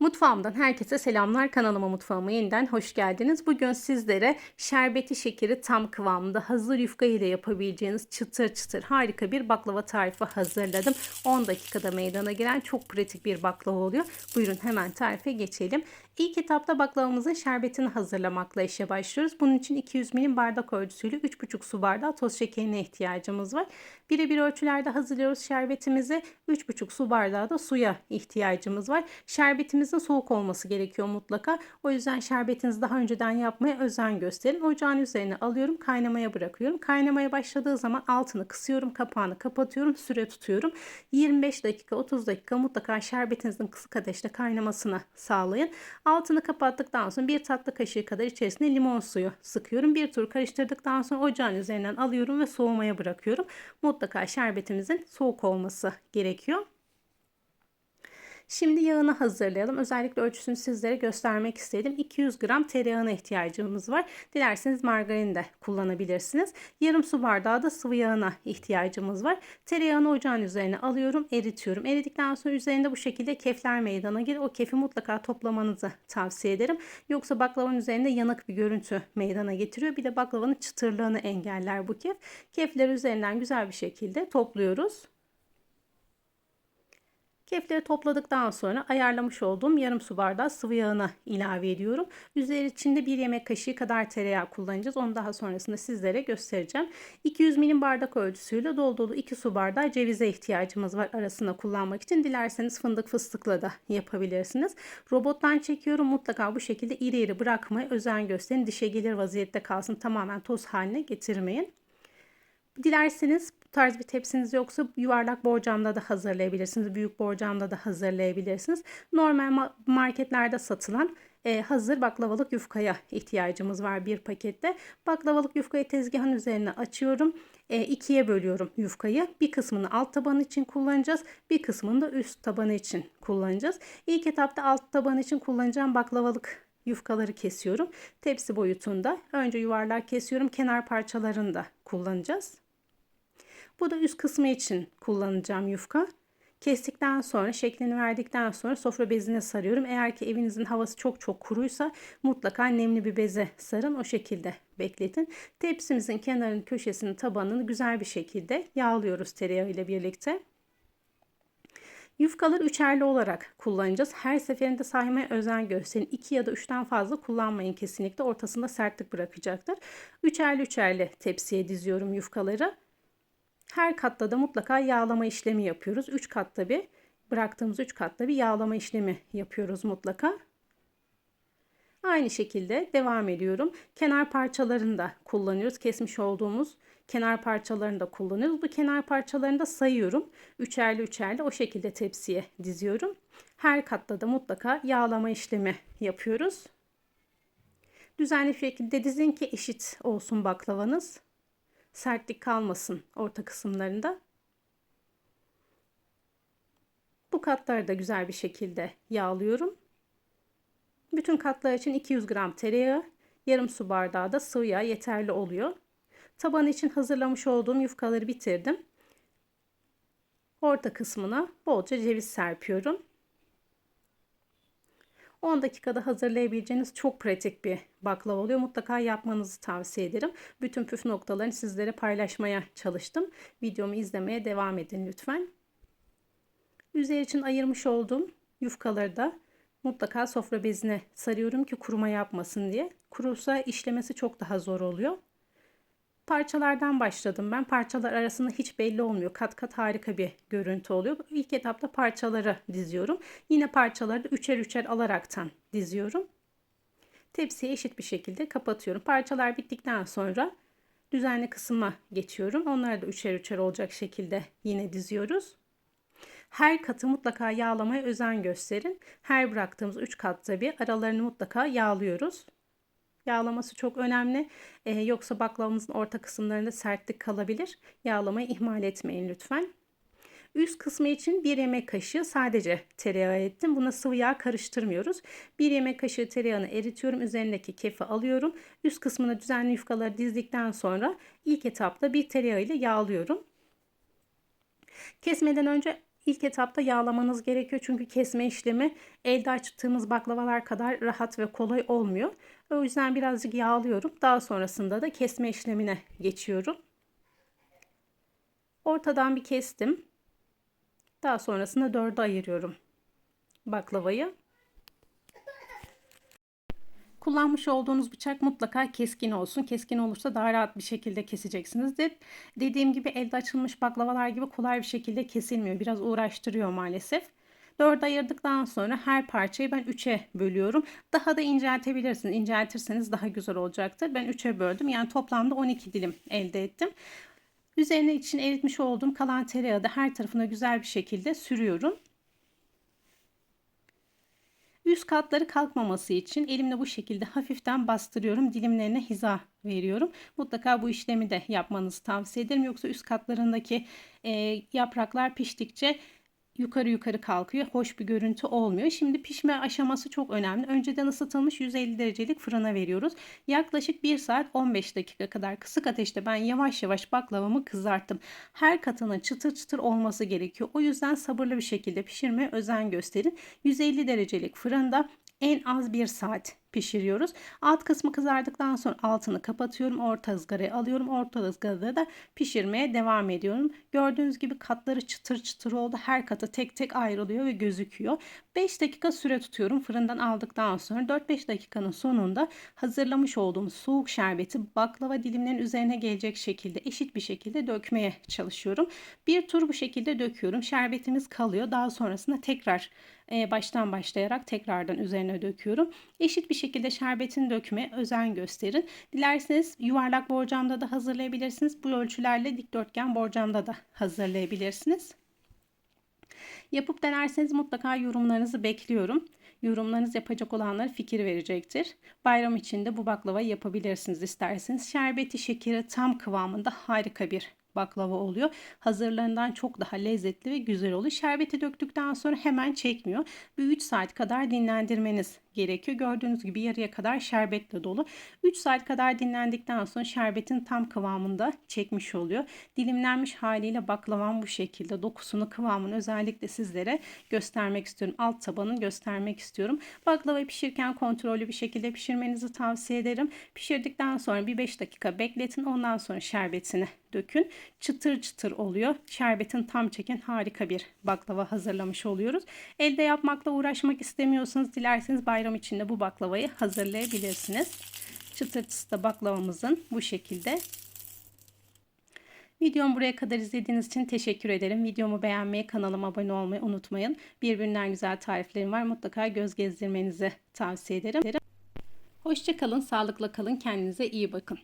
Mutfağımdan herkese selamlar. Kanalıma mutfağıma yeniden hoş geldiniz. Bugün sizlere şerbeti şekeri tam kıvamında hazır yufka ile yapabileceğiniz çıtır çıtır harika bir baklava tarifi hazırladım. 10 dakikada meydana gelen çok pratik bir baklava oluyor. Buyurun hemen tarife geçelim. İlk etapta baklavamızın şerbetini hazırlamakla işe başlıyoruz. Bunun için 200 milim bardak ölçüsüyle 3,5 su bardağı toz şekerine ihtiyacımız var. Birebir ölçülerde hazırlıyoruz şerbetimizi. 3,5 su bardağı da suya ihtiyacımız var. Şerbetimizin soğuk olması gerekiyor mutlaka. O yüzden şerbetinizi daha önceden yapmaya özen gösterin. Ocağın üzerine alıyorum, kaynamaya bırakıyorum. Kaynamaya başladığı zaman altını kısıyorum, kapağını kapatıyorum, süre tutuyorum. 25 dakika, 30 dakika mutlaka şerbetinizin kısık ateşte kaynamasını sağlayın. Altını kapattıktan sonra bir tatlı kaşığı kadar içerisine limon suyu sıkıyorum. Bir tur karıştırdıktan sonra ocağın üzerinden alıyorum ve soğumaya bırakıyorum. Mutlaka şerbetimizin soğuk olması gerekiyor. Şimdi yağını hazırlayalım. Özellikle ölçüsünü sizlere göstermek istedim. 200 gram tereyağına ihtiyacımız var. Dilerseniz margarin de kullanabilirsiniz. Yarım su bardağı da sıvı yağına ihtiyacımız var. Tereyağını ocağın üzerine alıyorum, eritiyorum. Eridikten sonra üzerinde bu şekilde kefler meydana gelir. O kefi mutlaka toplamanızı tavsiye ederim. Yoksa baklavanın üzerinde yanık bir görüntü meydana getiriyor. Bir de baklavanın çıtırlığını engeller bu kef. Kefleri üzerinden güzel bir şekilde topluyoruz. Kefleri topladıktan sonra ayarlamış olduğum yarım su bardağı sıvı yağını ilave ediyorum. Üzeri içinde bir yemek kaşığı kadar tereyağı kullanacağız. Onu daha sonrasında sizlere göstereceğim. 200 milim bardak ölçüsüyle dolu dolu 2 su bardağı cevize ihtiyacımız var arasında kullanmak için. Dilerseniz fındık fıstıkla da yapabilirsiniz. Robottan çekiyorum. Mutlaka bu şekilde iri iri bırakmaya özen gösterin. Dişe gelir vaziyette kalsın. Tamamen toz haline getirmeyin. Dilerseniz tarz bir tepsiniz yoksa yuvarlak borcamda da hazırlayabilirsiniz. Büyük borcamda da hazırlayabilirsiniz. Normal marketlerde satılan e, hazır baklavalık yufkaya ihtiyacımız var bir pakette. Baklavalık yufkayı tezgahın üzerine açıyorum. E, ikiye bölüyorum yufkayı. Bir kısmını alt tabanı için kullanacağız. Bir kısmını da üst tabanı için kullanacağız. İlk etapta alt tabanı için kullanacağım baklavalık yufkaları kesiyorum. Tepsi boyutunda. Önce yuvarlak kesiyorum. Kenar parçalarını da kullanacağız. Bu da üst kısmı için kullanacağım yufka. Kestikten sonra şeklini verdikten sonra sofra bezine sarıyorum. Eğer ki evinizin havası çok çok kuruysa mutlaka nemli bir beze sarın. O şekilde bekletin. Tepsimizin kenarını, köşesini, tabanını güzel bir şekilde yağlıyoruz tereyağı ile birlikte. Yufkaları üçerli olarak kullanacağız. Her seferinde saymaya özen gösterin. 2 ya da 3'ten fazla kullanmayın kesinlikle. Ortasında sertlik bırakacaktır. Üçerli üçerli tepsiye diziyorum yufkaları. Her katta da mutlaka yağlama işlemi yapıyoruz. 3 katta bir bıraktığımız 3 katta bir yağlama işlemi yapıyoruz mutlaka. Aynı şekilde devam ediyorum. Kenar parçalarını da kullanıyoruz. Kesmiş olduğumuz kenar parçalarını da kullanıyoruz. Bu kenar parçalarını da sayıyorum. Üçerli üçerli o şekilde tepsiye diziyorum. Her katta da mutlaka yağlama işlemi yapıyoruz. Düzenli şekilde dizin ki eşit olsun baklavanız sertlik kalmasın orta kısımlarında. Bu katları da güzel bir şekilde yağlıyorum. Bütün katlar için 200 gram tereyağı, yarım su bardağı da sıvı yağ yeterli oluyor. Taban için hazırlamış olduğum yufkaları bitirdim. Orta kısmına bolca ceviz serpiyorum. 10 dakikada hazırlayabileceğiniz çok pratik bir baklava oluyor. Mutlaka yapmanızı tavsiye ederim. Bütün püf noktalarını sizlere paylaşmaya çalıştım. Videomu izlemeye devam edin lütfen. Üzeri için ayırmış olduğum yufkaları da mutlaka sofra bezine sarıyorum ki kuruma yapmasın diye. Kurursa işlemesi çok daha zor oluyor. Parçalardan başladım ben. Parçalar arasında hiç belli olmuyor. Kat kat harika bir görüntü oluyor. İlk etapta parçaları diziyorum. Yine parçaları da üçer üçer alaraktan diziyorum. Tepsiye eşit bir şekilde kapatıyorum. Parçalar bittikten sonra düzenli kısma geçiyorum. Onları da üçer üçer olacak şekilde yine diziyoruz. Her katı mutlaka yağlamaya özen gösterin. Her bıraktığımız 3 katta bir aralarını mutlaka yağlıyoruz. Yağlaması çok önemli. Ee, yoksa baklavamızın orta kısımlarında sertlik kalabilir. Yağlamayı ihmal etmeyin lütfen. Üst kısmı için bir yemek kaşığı sadece tereyağı ettim. Buna sıvı yağ karıştırmıyoruz. Bir yemek kaşığı tereyağını eritiyorum. Üzerindeki kefi alıyorum. Üst kısmına düzenli yufkaları dizdikten sonra ilk etapta bir tereyağı ile yağlıyorum. Kesmeden önce İlk etapta yağlamanız gerekiyor çünkü kesme işlemi elde açtığımız baklavalar kadar rahat ve kolay olmuyor. O yüzden birazcık yağlıyorum. Daha sonrasında da kesme işlemine geçiyorum. Ortadan bir kestim. Daha sonrasında dörde ayırıyorum baklavayı. Kullanmış olduğunuz bıçak mutlaka keskin olsun. Keskin olursa daha rahat bir şekilde keseceksinizdir. Dediğim gibi elde açılmış baklavalar gibi kolay bir şekilde kesilmiyor. Biraz uğraştırıyor maalesef. Dörde ayırdıktan sonra her parçayı ben üçe bölüyorum. Daha da inceltebilirsiniz. İnceltirseniz daha güzel olacaktır. Ben üçe böldüm. Yani toplamda 12 dilim elde ettim. Üzerine için eritmiş olduğum kalan tereyağı da her tarafına güzel bir şekilde sürüyorum. Üst katları kalkmaması için elimle bu şekilde hafiften bastırıyorum. Dilimlerine hiza veriyorum. Mutlaka bu işlemi de yapmanızı tavsiye ederim. Yoksa üst katlarındaki e, yapraklar piştikçe yukarı yukarı kalkıyor. Hoş bir görüntü olmuyor. Şimdi pişme aşaması çok önemli. Önceden ısıtılmış 150 derecelik fırına veriyoruz. Yaklaşık 1 saat 15 dakika kadar kısık ateşte ben yavaş yavaş baklavamı kızarttım. Her katının çıtır çıtır olması gerekiyor. O yüzden sabırlı bir şekilde pişirmeye özen gösterin. 150 derecelik fırında en az 1 saat pişiriyoruz. Alt kısmı kızardıktan sonra altını kapatıyorum. Orta ızgaraya alıyorum. Orta ızgarada da pişirmeye devam ediyorum. Gördüğünüz gibi katları çıtır çıtır oldu. Her katı tek tek ayrılıyor ve gözüküyor. 5 dakika süre tutuyorum. Fırından aldıktan sonra 4-5 dakikanın sonunda hazırlamış olduğum soğuk şerbeti baklava dilimlerinin üzerine gelecek şekilde eşit bir şekilde dökmeye çalışıyorum. Bir tur bu şekilde döküyorum. Şerbetimiz kalıyor. Daha sonrasında tekrar baştan başlayarak tekrardan üzerine döküyorum. Eşit bir şekilde şerbetini dökmeye özen gösterin. Dilerseniz yuvarlak borcamda da hazırlayabilirsiniz. Bu ölçülerle dikdörtgen borcamda da hazırlayabilirsiniz. Yapıp denerseniz mutlaka yorumlarınızı bekliyorum. Yorumlarınız yapacak olanlara fikir verecektir. Bayram içinde bu baklavayı yapabilirsiniz isterseniz. Şerbeti şekeri tam kıvamında harika bir baklava oluyor. Hazırlarından çok daha lezzetli ve güzel oluyor. Şerbeti döktükten sonra hemen çekmiyor. Bir 3 saat kadar dinlendirmeniz gerekiyor. Gördüğünüz gibi yarıya kadar şerbetle dolu. 3 saat kadar dinlendikten sonra şerbetin tam kıvamında çekmiş oluyor. Dilimlenmiş haliyle baklavam bu şekilde. Dokusunu, kıvamını özellikle sizlere göstermek istiyorum. Alt tabanını göstermek istiyorum. Baklavayı pişirirken kontrollü bir şekilde pişirmenizi tavsiye ederim. Pişirdikten sonra bir 5 dakika bekletin. Ondan sonra şerbetini dökün. Çıtır çıtır oluyor. Şerbetin tam çeken harika bir baklava hazırlamış oluyoruz. Elde yapmakla uğraşmak istemiyorsanız dilerseniz bayram içinde bu baklavayı hazırlayabilirsiniz. Çıtır çıtır baklavamızın bu şekilde. Videomu buraya kadar izlediğiniz için teşekkür ederim. Videomu beğenmeyi, kanalıma abone olmayı unutmayın. Birbirinden güzel tariflerim var. Mutlaka göz gezdirmenizi tavsiye ederim. Hoşçakalın, sağlıkla kalın, kendinize iyi bakın.